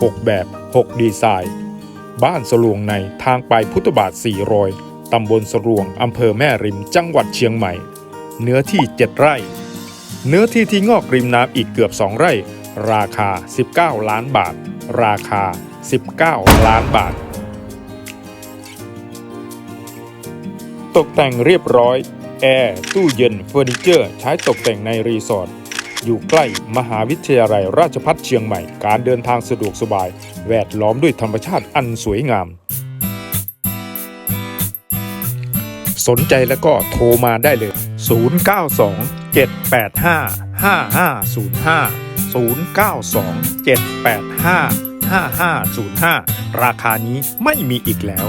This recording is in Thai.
6 แบบ 6 ดีไซน์ บ้านสลวงในทางไปพุทธบาท 400 ตำบลสลวง อำเภอแม่ริม จังหวัดเชียงใหม่ เนื้อที่ 7 ไร่ เนื้อที่ที่งอกริมน้ำอีกเกือบ 2 ไร่ ราคา 19 ล้านบาท ราคา 19 ล้านบาท ตกแต่งเรียบร้อย แอร์ ตู้เย็นเฟอร์นิเจอร์ ใช้ตกแต่งในรีสอร์ท อยู่ใกล้มหาวิทยาลัยราชภัฏเชียงใหม่ การเดินทางสะดวกสบาย แวดล้อมด้วยธรรมชาติอันสวยงาม สนใจแล้วก็โทรมาได้เลย 092 785 5505 092 785 5505 ราคานี้ไม่มีอีกแล้ว